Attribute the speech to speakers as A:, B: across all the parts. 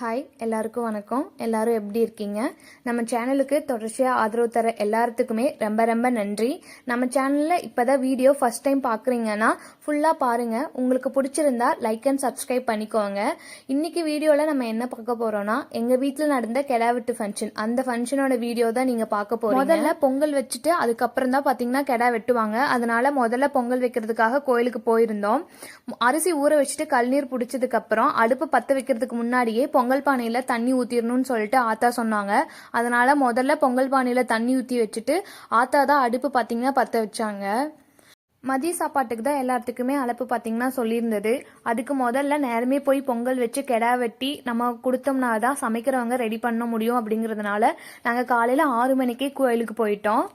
A: Hi எல்லாருக்கும் வணக்கம். எல்லாரும் எப்படி இருக்கீங்க? நம்ம சேனலுக்கு தொடர்ச்சியாக ஆதரவு தர எல்லாத்துக்குமே ரொம்ப ரொம்ப நன்றி. நம்ம சேனலில் இப்போ தான் வீடியோ ஃபஸ்ட் டைம் பார்க்குறீங்கன்னா ஃபுல்லாக பாருங்கள் உங்களுக்கு பிடிச்சிருந்தா லைக் அண்ட் சப்ஸ்கிரைப் பண்ணிக்கோங்க. இன்னைக்கு வீடியோவில் நம்ம என்ன பார்க்க போகிறோம்னா எங்கள் வீட்டில் நடந்த கெடாவிட்டு ஃபங்க்ஷன் அந்த ஃபங்க்ஷனோட வீடியோ தான் நீங்கள் பார்க்க போகிறோம் முதல்ல பொங்கல் வச்சுட்டு அதுக்கப்புறம் தான் பார்த்தீங்கன்னா கெடா வெட்டுவாங்க. அதனால் முதல்ல பொங்கல் வைக்கிறதுக்காக கோயிலுக்கு போயிருந்தோம். அரிசி ஊற வச்சுட்டு கல்நீர் பிடிச்சதுக்கப்புறம் அடுப்பு பற்ற வைக்கிறதுக்கு முன்னாடியே பொங்கல் பொங்கல் பானையில் தண்ணி ஊற்றிடணும்னு சொல்லிட்டு ஆத்தா சொன்னாங்க. அதனால் முதல்ல பொங்கல் பானையில் தண்ணி ஊற்றி வச்சுட்டு ஆத்தா தான் அடுப்பு பார்த்தீங்கன்னா பற்ற வச்சாங்க. மதிய சாப்பாட்டுக்கு தான் எல்லாத்துக்குமே அழைப்பு பார்த்தீங்கன்னா சொல்லியிருந்தது. அதுக்கு முதல்ல நேரமே போய் பொங்கல் வச்சு கெடா வெட்டி நம்ம கொடுத்தோம்னா தான் சமைக்கிறவங்க ரெடி பண்ண முடியும் அப்படிங்கிறதுனால நாங்கள் காலையில் ஆறு மணிக்கே கோயிலுக்கு போயிட்டோம்.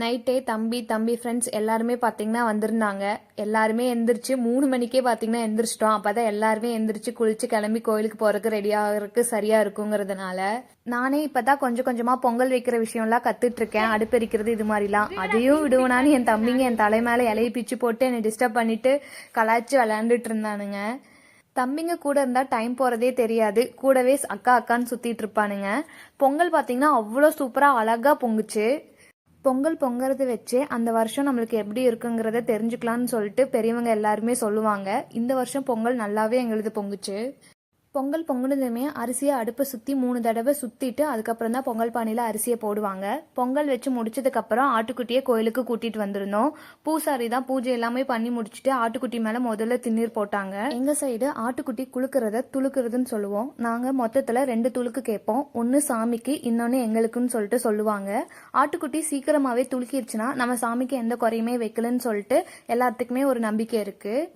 A: நைட்டே தம்பி தம்பி ஃப்ரெண்ட்ஸ் எல்லாருமே பார்த்தீங்கன்னா வந்திருந்தாங்க. எல்லாருமே எந்திரிச்சு மூணு மணிக்கே பார்த்தீங்கன்னா எந்திரிச்சிட்டோம். அப்போ தான் எல்லாருமே எந்திரிச்சு குளிச்சு கிளம்பி கோயிலுக்கு போகிறதுக்கு ரெடியாகிறதுக்கு சரியாக இருக்குங்கிறதுனால நானே இப்போ தான் கொஞ்சம் கொஞ்சமாக பொங்கல் வைக்கிற விஷயம்லாம் கற்றுட்டு இருக்கேன் அடுப்பெரிக்கிறது இது மாதிரிலாம். அதையும் விடுவேனான்னு என் தம்பிங்க என் தலை மேலே இலையை பிச்சு போட்டு என்னை டிஸ்டர்ப் பண்ணிட்டு கலாய்ச்சி விளையாண்டுட்டு இருந்தானுங்க தம்பிங்க கூட இருந்தால் டைம் போகிறதே தெரியாது. கூடவே அக்கா அக்கான்னு சுற்றிட்டு இருப்பானுங்க பொங்கல் பார்த்தீங்கன்னா அவ்வளோ சூப்பராக அழகாக பொங்குச்சு. பொங்கல் பொங்கறது வச்சு அந்த வருஷம் நம்மளுக்கு எப்படி இருக்குங்கிறத தெரிஞ்சுக்கலாம்னு சொல்லிட்டு பெரியவங்க எல்லாருமே சொல்லுவாங்க. இந்த வருஷம் பொங்கல் நல்லாவே எங்களுது பொங்குச்சு. பொங்கல் பொங்குனதுமே அரிசியை அடுப்பை சுற்றி மூணு தடவை சுற்றிட்டு அதுக்கப்புறம் தான் பொங்கல் பானையில் அரிசியை போடுவாங்க. பொங்கல் வச்சு முடிச்சதுக்கப்புறம் ஆட்டுக்குட்டியை கோயிலுக்கு கூட்டிகிட்டு வந்திருந்தோம். பூசாரி தான் பூஜை எல்லாமே பண்ணி முடிச்சுட்டு ஆட்டுக்குட்டி மேலே முதல்ல திண்ணீர் போட்டாங்க. எங்கள் சைடு ஆட்டுக்குட்டி குளுக்கிறத துளுக்குறதுன்னு சொல்லுவோம். நாங்கள் மொத்தத்தில் ரெண்டு துளுக்கு கேட்போம். ஒன்று சாமிக்கு இன்னொன்று எங்களுக்குன்னு சொல்லிட்டு சொல்லுவாங்க. ஆட்டுக்குட்டி சீக்கிரமாகவே துளுக்கிடுச்சுன்னா நம்ம சாமிக்கு எந்த குறையுமே வைக்கலன்னு சொல்லிட்டு எல்லாத்துக்குமே ஒரு நம்பிக்கை இருக்குது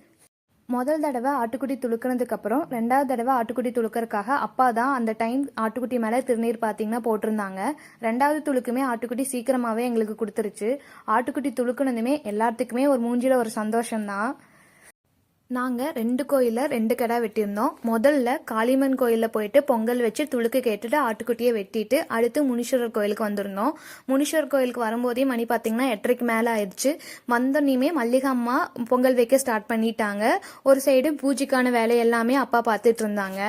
A: முதல் தடவை ஆட்டுக்குட்டி துளுக்குனதுக்கு அப்புறம் ரெண்டாவது தடவை ஆட்டுக்குட்டி துளுக்கறதுக்காக அப்பா தான் அந்த டைம் ஆட்டுக்குட்டி மேலே திருநீர் பார்த்தீங்கன்னா போட்டிருந்தாங்க. ரெண்டாவது துளுக்குமே ஆட்டுக்குட்டி சீக்கிரமாகவே எங்களுக்கு கொடுத்துருச்சு. ஆட்டுக்குட்டி துளுக்கினதுமே எல்லாத்துக்குமே ஒரு மூஞ்சியில் ஒரு சந்தோஷம்தான். நாங்கள் ரெண்டு கோயிலில் ரெண்டு கடை வெட்டியிருந்தோம். முதல்ல காளிமன் கோயிலில் போயிட்டு பொங்கல் வச்சு துளுக்கு கேட்டுட்டு ஆட்டுக்குட்டியை வெட்டிட்டு அடுத்து முனீஸ்வரர் கோயிலுக்கு வந்திருந்தோம். முனீஸ்வரர் கோயிலுக்கு வரும்போதே மணி பார்த்தீங்கன்னா எட்டரைக்கு மேலே ஆயிடுச்சு. வந்தோடனையுமே மல்லிகா அம்மா பொங்கல் வைக்க ஸ்டார்ட் பண்ணிட்டாங்க. ஒரு சைடு பூஜைக்கான வேலை எல்லாமே அப்பா பார்த்துட்டு இருந்தாங்க.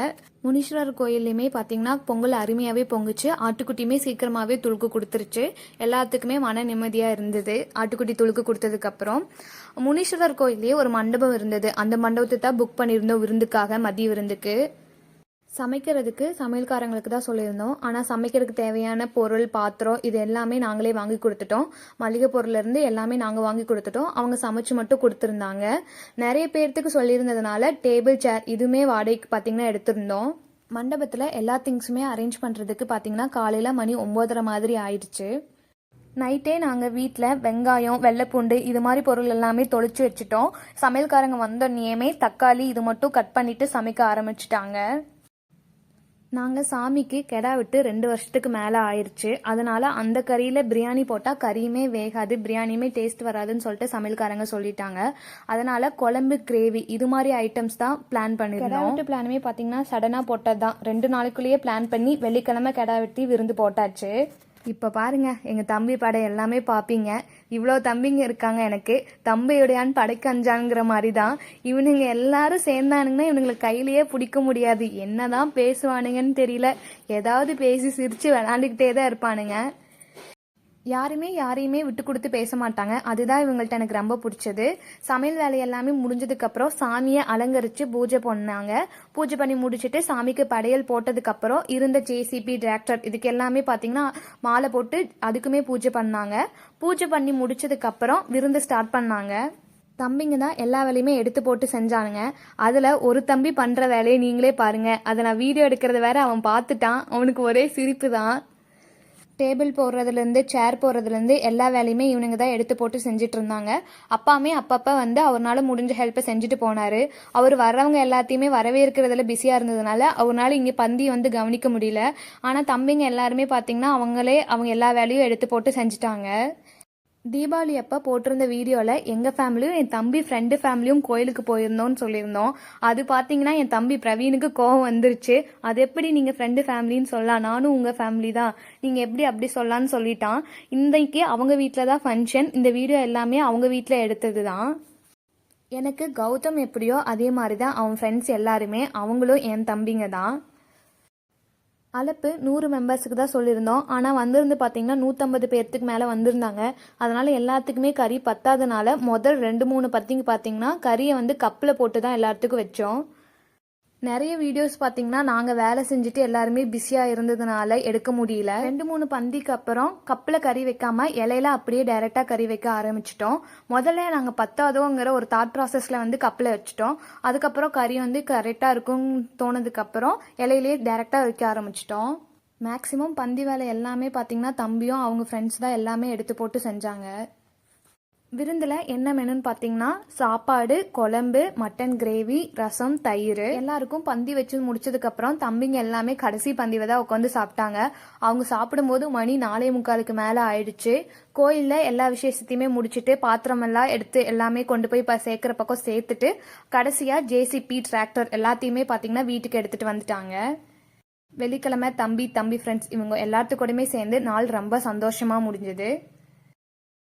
A: முனீஸ்வரர் கோயில்லையுமே பார்த்தீங்கன்னா பொங்கல் அருமையாகவே பொங்குச்சு. ஆட்டுக்குட்டியுமே சீக்கிரமாகவே துளுக்கு கொடுத்துருச்சு. எல்லாத்துக்குமே மன நிம்மதியாக இருந்தது. ஆட்டுக்குட்டி துளுக்கு கொடுத்ததுக்கப்புறம் முனீஸ்வரர் கோயிலே ஒரு மண்டபம் இருந்தது. அந்த மண்டபத்தை தான் புக் பண்ணியிருந்தோம் விருந்துக்காக மதிய விருந்துக்கு. சமைக்கிறதுக்கு சமையல்காரங்களுக்கு தான் சொல்லியிருந்தோம். ஆனால் சமைக்கிறதுக்கு தேவையான பொருள் பாத்திரம் இது எல்லாமே நாங்களே வாங்கி கொடுத்துட்டோம். மளிகை பொருள்லேருந்து எல்லாமே நாங்கள் வாங்கி கொடுத்துட்டோம். அவங்க சமைச்சு மட்டும் கொடுத்துருந்தாங்க. நிறைய பேர்த்துக்கு சொல்லியிருந்ததுனால டேபிள் சேர் இதுவுமே வாடகைக்கு பார்த்தீங்கன்னா எடுத்திருந்தோம். மண்டபத்தில் எல்லா திங்ஸுமே அரேஞ்ச் பண்ணுறதுக்கு பார்த்தீங்கன்னா காலையில் மணி ஒம்போதரை மாதிரி ஆயிடுச்சு. நைட்டே நாங்கள் வீட்டில் வெங்காயம் வெள்ளைப்பூண்டு இது மாதிரி பொருள் எல்லாமே தொளிச்சு வச்சுட்டோம். சமையல்காரங்க வந்தோடனேயுமே தக்காளி இது மட்டும் கட் பண்ணிட்டு சமைக்க ஆரம்பிச்சிட்டாங்க. நாங்கள் சாமிக்கு கெடா விட்டு ரெண்டு வருஷத்துக்கு மேலே ஆயிடுச்சு அதனால அந்த கறியில் பிரியாணி போட்டால் கறியுமே வேகாது பிரியாணியுமே டேஸ்ட் வராதுன்னு சொல்லிட்டு சமையல்காரங்க சொல்லிட்டாங்க. அதனால குழம்பு கிரேவி இது மாதிரி ஐட்டம்ஸ் தான் பிளான் பண்ணிருந்தோம். விட்டு பிளானுமே பார்த்தீங்கன்னா சடனாக போட்டது தான் ரெண்டு நாளைக்குள்ளேயே பிளான் பண்ணி வெள்ளிக்கிழமை கெடா வெட்டி விருந்து போட்டாச்சு. இப்போ பாருங்க எங்கள் தம்பி படை எல்லாமே பார்ப்பீங்க இவ்வளோ தம்பிங்க இருக்காங்க எனக்கு. தம்பியுடையான் படைக்கு அஞ்சாங்கிற மாதிரி தான் இவனுங்க எல்லாரும் சேர்ந்தானுங்கன்னா இவனுங்களை கையிலேயே பிடிக்க முடியாது. என்னதான் பேசுவானுங்கன்னு தெரியல. ஏதாவது பேசி சிரித்து விளாண்டுக்கிட்டே தான் இருப்பானுங்க. யாருமே யாரையுமே விட்டு கொடுத்து பேச மாட்டாங்க. அதுதான் இவங்கள்ட்ட எனக்கு ரொம்ப பிடிச்சது. சமையல் வேலை எல்லாமே முடிஞ்சதுக்கப்புறம் சாமியை அலங்கரித்து பூஜை பண்ணாங்க. பூஜை பண்ணி முடிச்சுட்டு சாமிக்கு படையல் போட்டதுக்கப்புறம் இருந்த ஜேசிபி டிராக்டர் இதுக்கு எல்லாமே பார்த்தீங்கன்னா மாலை போட்டு அதுக்குமே பூஜை பண்ணாங்க. பூஜை பண்ணி முடிச்சதுக்கப்புறம் விருந்து ஸ்டார்ட் பண்ணாங்க. தம்பிங்க தான் எல்லா வேலையுமே எடுத்து போட்டு செஞ்சானுங்க. அதில் ஒரு தம்பி பண்ணுற வேலையை நீங்களே பாருங்கள் அதை நான் வீடியோ எடுக்கிறத வேற அவன் பார்த்துட்டான். அவனுக்கு ஒரே சிரிப்பு தான். டேபிள் போடுறதுலேருந்து சேர் போடுறதுலேருந்து எல்லா வேலையுமே இவனுங்க தான் எடுத்து போட்டு செஞ்சுட்டு இருந்தாங்க அப்பாமே அப்பப்போ வந்து அவரால் முடிஞ்ச ஹெல்ப்பை செஞ்சுட்டு போனார். அவர் வர்றவங்க எல்லாத்தையுமே வரவேற்கிறதுல பிஸியாக இருந்ததுனால அவரால் இங்கே பந்தி வந்து கவனிக்க முடியல. ஆனால் தம்பிங்க எல்லாருமே பார்த்தீங்கன்னா அவங்களே அவங்க எல்லா வேலையும் எடுத்து போட்டு செஞ்சுட்டாங்க. தீபாவளி அப்போ போட்டிருந்த வீடியோவில் எங்கள் ஃபேமிலியும் என் தம்பி ஃப்ரெண்டு ஃபேமிலியும் கோயிலுக்கு போயிருந்தோம்னு சொல்லியிருந்தோம். அது பார்த்தீங்கன்னா என் தம்பி பிரவீனுக்கு கோவம் வந்துருச்சு. அது எப்படி நீங்கள் ஃப்ரெண்டு ஃபேமிலின்னு சொல்லலாம். நானும் உங்கள் ஃபேமிலி தான். நீங்கள் எப்படி அப்படி சொல்லலான்னு சொல்லிட்டான். இன்றைக்கு அவங்க வீட்டில் தான் ஃபங்க்ஷன் இந்த வீடியோ எல்லாமே அவங்க வீட்டில் எடுத்தது தான் எனக்கு கௌதம் எப்படியோ அதே மாதிரி தான் அவன் ஃப்ரெண்ட்ஸ் எல்லாருமே அவங்களும் என் தம்பிங்க தான். அழைப்பு நூறு மெம்பர்ஸுக்கு தான் சொல்லியிருந்தோம். ஆனால் வந்திருந்து பார்த்தீங்கன்னா நூற்றம்பது பேர்த்துக்கு மேலே வந்திருந்தாங்க. அதனால் எல்லாத்துக்குமே கறி பத்தாதனால முதல் ரெண்டு மூணு பத்திங்க பார்த்தீங்கன்னா கறியை வந்து கப்பில் போட்டு தான் எல்லாத்துக்கும் வச்சோம். நிறைய வீடியோஸ் பார்த்தீங்கன்னா நாங்கள் வேலை செஞ்சுட்டு எல்லாருமே பிஸியாக இருந்ததுனால எடுக்க முடியல. ரெண்டு மூணு பந்திக்கு அப்புறம் கப்பில் கறி வைக்காம இலையில அப்படியே டைரெக்டாக கறி வைக்க ஆரம்பிச்சிட்டோம். முதல்ல நாங்கள் பத்தாதோங்கிற ஒரு தாட் ப்ராசஸில் வந்து கப்பில் வச்சுட்டோம். அதுக்கப்புறம் கறி வந்து கரெக்டாக இருக்கும்னு தோணுதுக்கப்புறம் இலையிலேயே டைரெக்டாக வைக்க ஆரம்பிச்சிட்டோம். மேக்ஸிமம் பந்தி வேலை எல்லாமே பார்த்தீங்கன்னா தம்பியும் அவங்க ஃப்ரெண்ட்ஸ் தான் எல்லாமே எடுத்து போட்டு செஞ்சாங்க. விருந்தில் என்ன மெனுன்னு பார்த்தீங்கன்னா சாப்பாடு குழம்பு மட்டன் கிரேவி ரசம் தயிர். எல்லாருக்கும் பந்தி வச்சு முடிச்சதுக்கப்புறம் தம்பிங்க எல்லாமே கடைசி பந்திவை தான் உட்காந்து சாப்பிட்டாங்க. அவங்க சாப்பிடும்போது மணி நாலே முக்காலுக்கு மேலே ஆயிடுச்சு. கோயிலில் எல்லா விசேஷத்தையுமே முடிச்சுட்டு பாத்திரமெல்லாம் எடுத்து எல்லாமே கொண்டு போய் இப்போ சேர்க்குற பக்கம் சேர்த்துட்டு கடைசியாக ஜேசிபி டிராக்டர் எல்லாத்தையுமே பார்த்தீங்கன்னா வீட்டுக்கு எடுத்துகிட்டு வந்துட்டாங்க. வெள்ளிக்கிழமை தம்பி தம்பி ஃப்ரெண்ட்ஸ் இவங்க எல்லாத்துக்கூடயுமே சேர்ந்து நாள் ரொம்ப சந்தோஷமாக முடிஞ்சது.